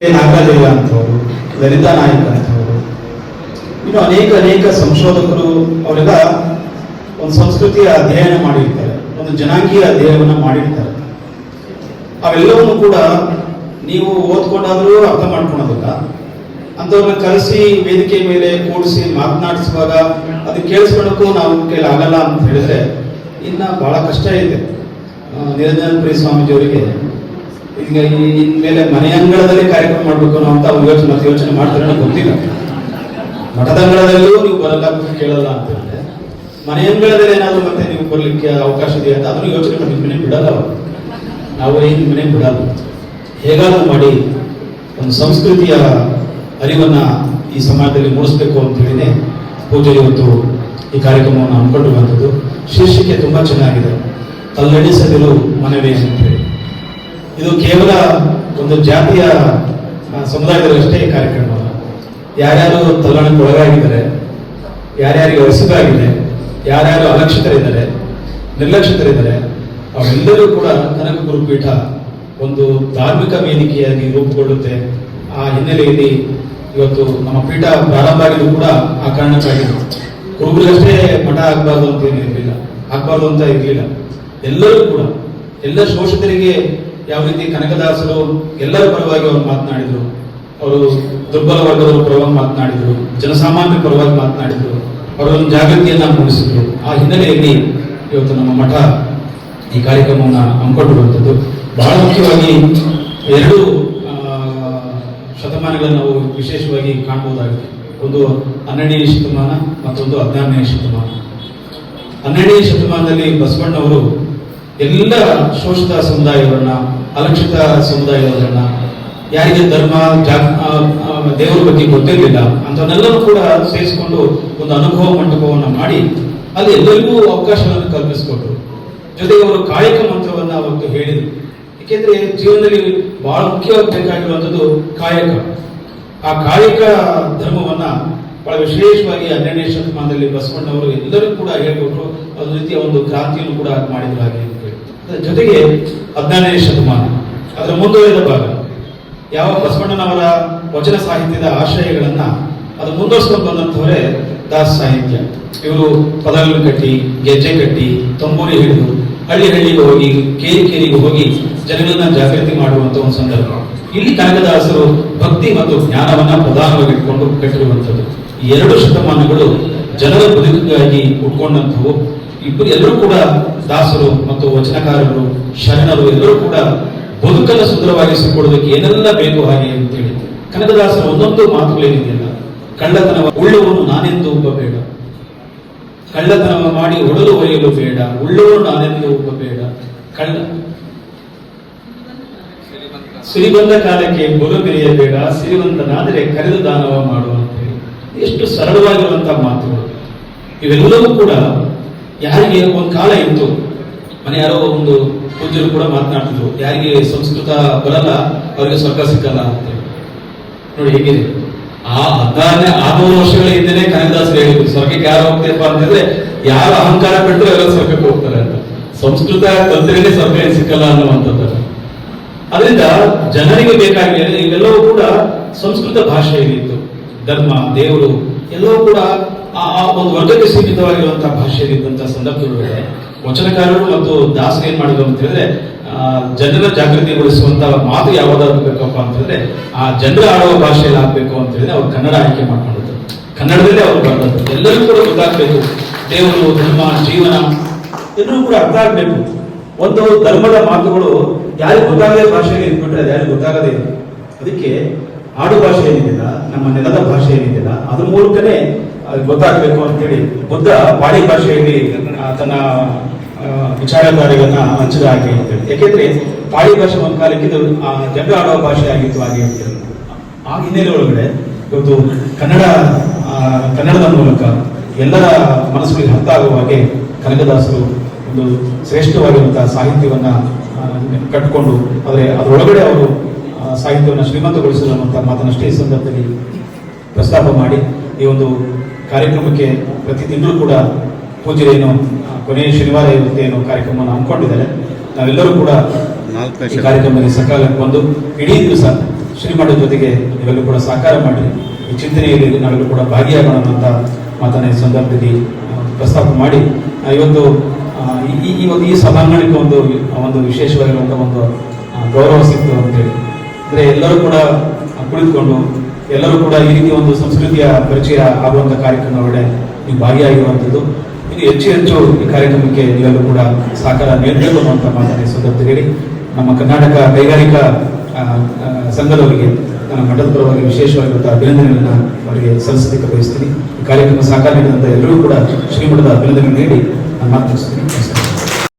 ಅಂತವರು, ಲಲಿತಾ ನಾಯಕ ಇನ್ನು ಅನೇಕ ಅನೇಕ ಸಂಶೋಧಕರು ಅವರೆಲ್ಲ ಒಂದು ಸಂಸ್ಕೃತಿಯ ಅಧ್ಯಯನ ಮಾಡಿರ್ತಾರೆ, ಒಂದು ಜನಾಂಗೀಯ ಅಧ್ಯಯನವನ್ನು ಮಾಡಿರ್ತಾರೆ. ಅವೆಲ್ಲವನ್ನು ಕೂಡ ನೀವು ಓದ್ಕೊಂಡಾದ್ರೂ ಅರ್ಥ ಮಾಡ್ಕೊಳೋದಿಲ್ಲ. ಅಂಥವ್ರನ್ನ ಕರೆಸಿ ವೇದಿಕೆ ಮೇಲೆ ಕೂಡಿಸಿ ಮಾತನಾಡಿಸುವಾಗ ಅದು ಕೇಳಿಸ್ಕೊಳ್ಳೋಕ್ಕೂ ನಾವು ಕೇಳಾಗಲ್ಲ ಅಂತ ಹೇಳಿದ್ರೆ ಇನ್ನ ಬಹಳ ಕಷ್ಟ ಇದೆ. ನಿರಂಜನ ಪ್ರಿಯ ಸ್ವಾಮೀಜಿಯವರಿಗೆ ಈಗ ಇನ್ಮೇಲೆ ಮನೆ ಅಂಗಳದಲ್ಲಿ ಕಾರ್ಯಕ್ರಮ ಮಾಡಬೇಕು ಅನ್ನೋ ಅಂತ ಅವ್ರು ಯೋಚನೆ ಯೋಚನೆ ಮಾಡ್ತಾರೆ ಗೊತ್ತಿಲ್ಲ. ಮಠದ ಅಂಗಳದಲ್ಲೂ ನೀವು ಬರಲ್ಲ ಕೇಳಲ್ಲ ಅಂತ ಹೇಳಿದ್ರೆ, ಮನೆ ಅಂಗಳದಲ್ಲಿ ಏನಾದ್ರು ಮತ್ತೆ ನೀವು ಬರಲಿಕ್ಕೆ ಅವಕಾಶ ಇದೆ ಅಂತ ಅದನ್ನು ಯೋಚನೆ ಮಾಡಿ, ಮನೆ ಬಿಡಲ್ಲ ಅವರು. ನಾವು ಏನು ಮನೆ ಬಿಡಲ್ಲ. ಹೇಗಾದ್ರೂ ಮಾಡಿ, ಒಂದು ಸಂಸ್ಕೃತಿಯ ಅರಿವನ್ನ ಈ ಸಮಾಜದಲ್ಲಿ ಮೂಡಿಸ್ಬೇಕು ಅಂತ ಹೇಳಿನೇ ಪೂಜೆ ಇವತ್ತು ಈ ಕಾರ್ಯಕ್ರಮವನ್ನು ಹಮ್ಮಿಕೊಂಡಿರುವಂಥದ್ದು ಶೀರ್ಷಿಕೆ ತುಂಬಾ ಚೆನ್ನಾಗಿದೆ. ತಲ್ಲಣಿಸದಿರು ಮನವೇ ಅಂತ ಹೇಳಿ. ಇದು ಕೇವಲ ಒಂದು ಜಾತಿಯ ಸಮುದಾಯದಲ್ಲಷ್ಟೇ ಕಾರ್ಯಕ್ರಮ. ಯಾರ್ಯಾರು ತಲ್ಲಣಕ್ಕೆ ಒಳಗಾಗಿದ್ದಾರೆ, ಯಾರ್ಯಾರಿಗೆ ಹೊಸದಾಗಿದೆ ಯಾರ್ಯಾರು ಅಲಕ್ಷಿತರಿದ್ದಾರೆ, ನಿರ್ಲಕ್ಷಿತರಿದ್ದಾರೆ ಅವರೆಲ್ಲರೂ ಕೂಡ ಕನಕ ಗುರುಪೀಠ ಒಂದು ಧಾರ್ಮಿಕ ವೇದಿಕೆಯಾಗಿ ರೂಪುಗೊಳ್ಳುತ್ತೆ. ಆ ಹಿನ್ನೆಲೆಯಲ್ಲಿ ಇವತ್ತು ನಮ್ಮ ಪೀಠ ಪ್ರಾರಂಭ ಆಗಿದ್ದು ಕೂಡ ಆ ಕಾರಣಕ್ಕಾಗಿದೆ ಕುರುಬರಿಗಷ್ಟೇ ಮಠ ಆಗಬಾರ್ದು ಅಂತ ಏನು ಇರಲಿಲ್ಲ. ಆಗಬಾರ್ದು ಅಂತ ಇರಲಿಲ್ಲ. ಎಲ್ಲರೂ ಕೂಡ, ಎಲ್ಲ ಶೋಷಿತರಿಗೆ ಯಾವ ರೀತಿ ಕನಕದಾಸರು ಎಲ್ಲರ ಪರವಾಗಿ ಅವರು ಮಾತನಾಡಿದ್ರು, ಅವರು ದುರ್ಬಲ ವರ್ಗದವರ ಪರವಾಗಿ ಮಾತನಾಡಿದ್ರು, ಜನಸಾಮಾನ್ಯರ ಪರವಾಗಿ ಮಾತನಾಡಿದ್ರು, ಅವರೊಂದು ಜಾಗೃತಿಯನ್ನ ಮೂಡಿಸಿದ್ರು. ಆ ಹಿನ್ನೆಲೆಯಲ್ಲಿ ಇವತ್ತು ನಮ್ಮ ಮಠ ಈ ಕಾರ್ಯಕ್ರಮವನ್ನು ಹಮ್ಮಿಕೊಂಡಿರುವಂಥದ್ದು. ಬಹಳ ಮುಖ್ಯವಾಗಿ ಎರಡು ಶತಮಾನಗಳನ್ನು ನಾವು ವಿಶೇಷವಾಗಿ ಕಾಣಬಹುದಾಗಿದೆ ಒಂದು ಹನ್ನೆರಡನೇ ಶತಮಾನ ಮತ್ತೊಂದು ಹದಿನಾರನೇ ಶತಮಾನ. ಹನ್ನೆರಡನೇ ಶತಮಾನದಲ್ಲಿ ಬಸವಣ್ಣವರು ಎಲ್ಲ ಶೋಷಿತ ಸಮುದಾಯಗಳನ್ನ, ಅಲಕ್ಷಿತ ಸಮುದಾಯಗಳನ್ನ ಯಾರಿಗೆ ಧರ್ಮ ದೇವರ ಬಗ್ಗೆ ಗೊತ್ತಿರಲಿಲ್ಲ ಅಂತವನ್ನೆಲ್ಲರೂ ಕೂಡ ಸೇರಿಸಿಕೊಂಡು ಒಂದು ಅನುಭವ ಮಂಟಪವನ್ನು ಮಾಡಿ ಅಲ್ಲಿ ಎಲ್ಲರಿಗೂ ಅವಕಾಶಗಳನ್ನು ಕಲ್ಪಿಸಿಕೊಟ್ರು. ಜೊತೆಗೆ ಅವರು ಕಾಯಕ ಮಂತ್ರವನ್ನ ಅವತ್ತು ಹೇಳಿದರು. ಏಕೆಂದ್ರೆ ಜೀವನದಲ್ಲಿ ಬಹಳ ಮುಖ್ಯವಾಗಿ ಬೇಕಾಗಿರುವಂಥದ್ದು ಕಾಯಕ. ಆ ಕಾಯಕ ಧರ್ಮವನ್ನ ಬಹಳ ವಿಶೇಷವಾಗಿ ಹನ್ನೆರಡನೇ ಶತಮಾನದಲ್ಲಿ ಬಸವಣ್ಣವರು ಎಲ್ಲರೂ ಕೂಡ ಹೇಳ್ಕೊಟ್ರು. ಅದೇ ರೀತಿಯ ಒಂದು ಕ್ರಾಂತಿಯನ್ನು ಕೂಡ ಮಾಡಿದ್ರು ಹಾಗೆ. ಜೊತೆಗೆ ಹದಿನಾರನೇ ಶತಮಾನ, ಅದರ ಮುಂದುವರೆದ ಭಾಗ. ಯಾವ ಬಸವಣ್ಣನವರ ವಚನ ಸಾಹಿತ್ಯದ ಆಶ್ರಯಗಳನ್ನ ಅದು ಮುಂದುವರಿಸ್ಕೊಂಡು ಬಂದಂಥವರೇ ದಾಸ ಸಾಹಿತ್ಯ. ಇವರು ಪದಗಳನ್ನು ಕಟ್ಟಿ, ಗೆಜ್ಜೆ ಕಟ್ಟಿ, ತಂಬೂರಿ ಹಿಡಿದು, ಹಳ್ಳಿ ಹಳ್ಳಿಗೆ ಹೋಗಿ, ಕೇರಿ ಕೇರಿಗೆ ಹೋಗಿ ಜನಗಳನ್ನ ಜಾಗೃತಿ ಮಾಡುವಂತ ಒಂದು ಸಂದರ್ಭ. ಇಲ್ಲಿ ಕನಕದಾಸರು ಭಕ್ತಿ ಮತ್ತು ಜ್ಞಾನವನ್ನ ಪ್ರಧಾನವಾಗಿ ಇಟ್ಕೊಂಡು ಕಟ್ಟಿರುವಂಥದ್ದು ಎರಡು ಶತಮಾನಗಳು ಜನರ ಬದುಕಿಗಾಗಿ ಉಟ್ಕೊಂಡಂಥವು. ಇಬ್ಬರು ಎಲ್ಲರೂ ಕೂಡ ದಾಸರು ಮತ್ತು ವಚನಕಾರರು, ಶರಣರು ಎಲ್ಲರೂ ಕೂಡ ಬದುಕನ್ನು ಸುಂದರವಾಗಿಸಿಕೊಳ್ಳೋದಕ್ಕೆ ಏನೆಲ್ಲ ಬೇಕು ಹಾಗೆ ಅಂತ ಹೇಳಿ. ಕನಕದಾಸರ ಒಂದೊಂದು ಮಾತುಗಳೇನಿದೆಯಲ್ಲ ಕಳ್ಳತನ ಉಳ್ಳವನು ನಾನೆಂದು ಒಬ್ಬಬೇಡ ಕಳ್ಳತನ ಮಾಡಿ ಒಡಲು ಒಯ್ಯಲು ಬೇಡ, ಉಳ್ಳವನು ನಾನೆಂದು ಒಬ್ಬಬೇಡ ಕಳ್ಳ ಸಿರಿಬಂದ ಕಾಲಕ್ಕೆ ಬಲು ಬೇಡ ಸಿರಿವಂತನಾದರೆ ಕರೆದು ದಾನವ ಮಾಡು ಅಂತ ಹೇಳಿ. ಎಷ್ಟು ಸರಳವಾಗಿರುವಂತಹ ಮಾತುಗಳು. ಇವೆಲ್ಲವೂ ಕೂಡ ಯಾರಿಗೆ ಒಂದು ಕಾಲ ಇತ್ತು, ಮನೆ ಯಾರೋ ಒಂದು ಪೂಜ್ಯರು ಕೂಡ ಮಾತನಾಡ್ತಿದ್ರು, ಯಾರಿಗೆ ಸಂಸ್ಕೃತ ಬರಲ್ಲ, ಅವರಿಗೆ ಸ್ವರ್ಗ ಸಿಕ್ಕಲ್ಲ ಅಂತೇಳಿ ನೋಡಿ ಹೇಗಿದೆ. ಆ ಹದಿನಾರನೇ, ಆರ್ನೂರು ವರ್ಷಗಳ ಹಿಂದೆನೆ ಕನಕದಾಸರು ಹೇಳಿದ್ರು, ಸ್ವರ್ಗಕ್ಕೆ ಯಾರು ಹೋಗ್ತೇಪ್ಪ ಅಂತಂದ್ರೆ, ಯಾರು ಅಹಂಕಾರ ಬಿಟ್ಟರು ಎಲ್ಲ ಸ್ವರ್ಗಕ್ಕೆ ಹೋಗ್ತಾರೆ ಅಂತ. ಸಂಸ್ಕೃತ ತಂತ್ರನೇ ಸ್ವರ್ಗ ಸಿಕ್ಕಲ್ಲ ಅನ್ನುವಂಥದ್ದು. ಅದರಿಂದ ಜನರಿಗೆ ಬೇಕಾಗಿದೆ ಇವೆಲ್ಲವೂ ಕೂಡ ಸಂಸ್ಕೃತ ಭಾಷೆಯಲ್ಲಿತ್ತು. ಧರ್ಮ, ದೇವರು, ಎಲ್ಲವೂ ಕೂಡ ಆ ಒಂದು ವರ್ಗಕ್ಕೆ ಸೀಮಿತವಾಗಿರುವಂತಹ ಭಾಷೆಯಲ್ಲಿದ್ದಂತಹ ಸಂದರ್ಭದೊಳಗಡೆ ವಚನಕಾರರು ಮತ್ತು ದಾಸರು ಏನ್ ಮಾಡಿದ್ರು ಅಂತ ಹೇಳಿದ್ರೆ ಜನರ ಜಾಗೃತಿಗೊಳಿಸುವಂತ ಮಾತು ಯಾವ್ದಾಗಬೇಕಪ್ಪ ಅಂತ ಹೇಳಿದ್ರೆ, ಆ ಜನರ ಆಡುವ ಭಾಷೆಯಲ್ಲಿ ಆಗ್ಬೇಕು ಅಂತ ಹೇಳಿದ್ರೆ ಅವ್ರು ಕನ್ನಡ ಆಯ್ಕೆ ಮಾಡ್ಕೊಂಡಿದ್ರು. ಕನ್ನಡದಲ್ಲೇ ಅವ್ರು ಬರೆದದ್ದು. ಎಲ್ಲರೂ ಕೂಡ ಗೊತ್ತಾಗ್ಬೇಕು. ದೇವರು, ಧರ್ಮ, ಜೀವನ ಎಲ್ಲರೂ ಕೂಡ ಅರ್ಥ ಆಗ್ಬೇಕು. ಒಂದು ಧರ್ಮದ ಮಾತುಗಳು ಯಾರಿಗೆ ಗೊತ್ತಾಗದೇ ಭಾಷೆಗೆ ಇದ್ಬಿಟ್ರೆ ಅದು ಯಾರಿಗೂ ಗೊತ್ತಾಗದೇ ಅದಕ್ಕೆ ಆಡು ಭಾಷೆ ಏನಿದೆಯಲ್ಲ ನಮ್ಮ ನೆಲದ ಭಾಷೆ ಏನಿದೆಯಲ್ಲ ಅದ್ರ ಮೂಲಕನೇ ಗೊತ್ತಾಗಬೇಕು ಅಂತೇಳಿ ಬುದ್ಧ ಪಾಳಿ ಭಾಷೆಯಲ್ಲಿ ತನ್ನ ವಿಚಾರಧಾರೆಗಳನ್ನ ಹಂಚಿದ ಹಾಗೆ ಅಂತೇಳಿ ಯಾಕೆಂದ್ರೆ ಪಾಳಿ ಭಾಷೆ ಒಂದು ಕಾಲಕ್ಕೆ ಇದು ಆ, ಜನರು ಆಡುವ ಭಾಷೆ ಆಗಿತ್ತು ಹಾಗೆ ಅಂತೇಳಿ ಆ ಹಿನ್ನೆಲೆ ಒಳಗಡೆ ಇವತ್ತು ಕನ್ನಡ ಕನ್ನಡದ ಮೂಲಕ ಎಲ್ಲರ ಮನಸ್ಸುಗಳಿಗೆ ಅರ್ಥ ಆಗುವ ಹಾಗೆ ಕನಕದಾಸರು ಒಂದು ಶ್ರೇಷ್ಠವಾಗಿರುವಂತಹ ಸಾಹಿತ್ಯವನ್ನ ಕಟ್ಕೊಂಡು ಆದರೆ ಅದರೊಳಗಡೆ ಅವರು ಸಾಹಿತ್ಯವನ್ನು ಶ್ರೀಮಂತಗೊಳಿಸಲು ಅನ್ನುವಂಥ ಮಾತನ್ನಷ್ಟೇ ಸಂದರ್ಭದಲ್ಲಿ ಪ್ರಸ್ತಾಪ ಮಾಡಿ ಈ ಒಂದು ಕಾರ್ಯಕ್ರಮಕ್ಕೆ ಪ್ರತಿ ತಿಂಗಳು ಕೂಡ ಪೂಜೆಯನ್ನು ಕೊನೆಯ ಶನಿವಾರ ಇರುತ್ತೆ ಏನೋ ಕಾರ್ಯಕ್ರಮವನ್ನು ಹಮ್ಮಿಕೊಂಡಿದ್ದಾರೆ. ನಾವೆಲ್ಲರೂ ಕೂಡ ಈ ಕಾರ್ಯಕ್ರಮದಲ್ಲಿ ಸಕಾಲಕ್ಕೆ ಬಂದು ಇಡೀ ದಿವಸ ಶ್ರೀಮಠದ ಜೊತೆಗೆ ಇವೆಲ್ಲೂ ಕೂಡ ಸಹಕಾರ ಮಾಡಿ ಈ ಚಿಂತನೆಯಲ್ಲಿ ನಾವೆಲ್ಲೂ ಕೂಡ ಭಾಗಿಯಾಗೋಣ ಅಂತ ಮಾತನ್ನ ಈ ಸಂದರ್ಭದಲ್ಲಿ ಪ್ರಸ್ತಾಪ ಮಾಡಿ ಇವತ್ತು ಈ- ಈ ಈ ಒಂದು ಈ ಸಭಾಂಗಣಕ್ಕೆ ಒಂದು ಒಂದು ವಿಶೇಷವಾಗಿರುವಂಥ ಒಂದು ಗೌರವ ಸಿಕ್ತು ಅಂತೇಳಿ. ಅಂದರೆ ಎಲ್ಲರೂ ಕೂಡ ಕುಳಿತುಕೊಂಡು ಎಲ್ಲರೂ ಕೂಡ ಈ ರೀತಿ ಒಂದು ಸಂಸ್ಕೃತಿಯ ಪರಿಚಯ ಆಗುವಂಥ ಕಾರ್ಯಕ್ರಮ ನೀವು ಭಾಗಿಯಾಗಿರುವಂಥದ್ದು. ಇನ್ನು ಹೆಚ್ಚು ಹೆಚ್ಚು ಈ ಕಾರ್ಯಕ್ರಮಕ್ಕೆ ನೀವೆಲ್ಲರೂ ಕೂಡ ಸಹಕಾರ ನೀಡಬೇಕು ಅನ್ನುವಂಥ ಮಾತನ್ನ ಸಂದರ್ಭದಲ್ಲಿ ನಮ್ಮ ಕರ್ನಾಟಕ ಕೈಗಾರಿಕಾ ಸಂಘದವರಿಗೆ ನನ್ನ ಮಠದ ಪರವಾಗಿ ವಿಶೇಷವಾಗಿರುವಂತಹ ಅಭಿನಂದನೆಗಳನ್ನು ಅವರಿಗೆ ಸಲ್ಲಿಸಲಿಕ್ಕೆ ಬಯಸ್ತೀನಿ. ಈ ಕಾರ್ಯಕ್ರಮ ಸಹಕಾರ ನೀಡಿದಂಥ ಎಲ್ಲರೂ ಕೂಡ ಶ್ರೀಮಠದ ಅಭಿನಂದನೆ ನೀಡಿ ನಾನು ಮಾತನಾಡಿಸ್ತೀನಿ